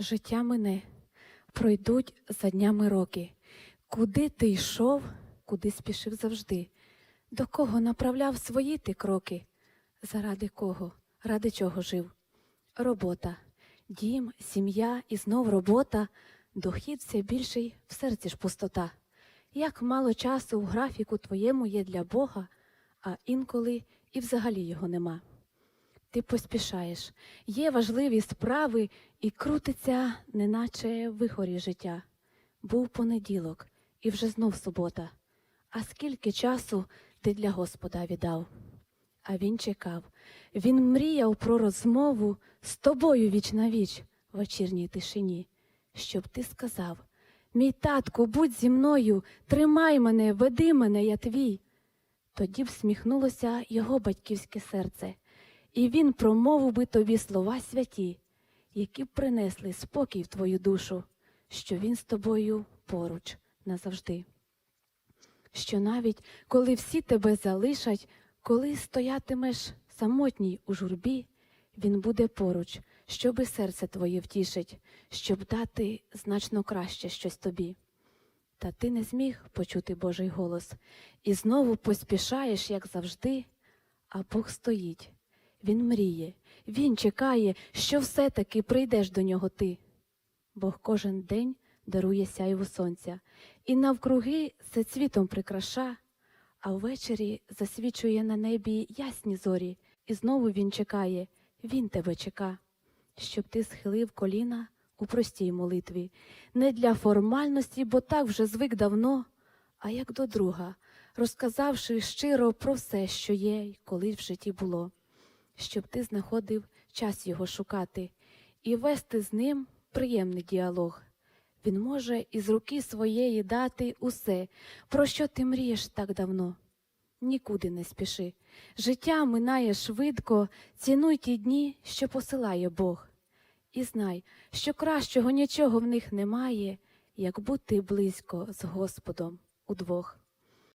Життя мине, пройдуть за днями роки. Куди ти йшов, куди спішив завжди, до кого направляв свої ти кроки, заради кого, ради чого жив? Робота, дім, сім'я і знов робота, дохід все більший, в серці ж пустота. Як мало часу в графіку твоєму є для Бога, а інколи і взагалі його нема. Ти поспішаєш, є важливі справи, і крутиться, неначе вихорі життя. Був понеділок, і вже знов субота. А скільки часу ти для Господа віддав? А він чекав, він мріяв про розмову з тобою віч на віч в вечірній тишині, щоб ти сказав: Мій татку, будь зі мною, тримай мене, веди мене, я твій. Тоді б сміхнулося його батьківське серце, і він промовив би тобі слова святі, які б принесли спокій в твою душу, що він з тобою поруч назавжди. Що навіть коли всі тебе залишать, коли стоятимеш самотній у журбі, він буде поруч, щоби серце твоє втішить, щоб дати значно краще щось тобі. Та ти не зміг почути Божий голос, і знову поспішаєш, як завжди, а Бог стоїть, Він мріє, Він чекає, що все-таки прийдеш до нього ти. Бог кожен день дарує сяйву сонця, і навкруги все цвітом прикраша, а ввечері засвічує на небі ясні зорі, і знову він чекає, він тебе чека, щоб ти схилив коліна у простій молитві, не для формальності, бо так вже звик давно, а як до друга, розказавши щиро про все, що є й коли в житті було, щоб ти знаходив час його шукати і вести з ним приємний діалог. Він може із руки своєї дати усе, про що ти мрієш так давно. Нікуди не спіши. Життя минає швидко, цінуй ті дні, що посилає Бог. І знай, що кращого нічого в них немає, як бути близько з Господом удвох.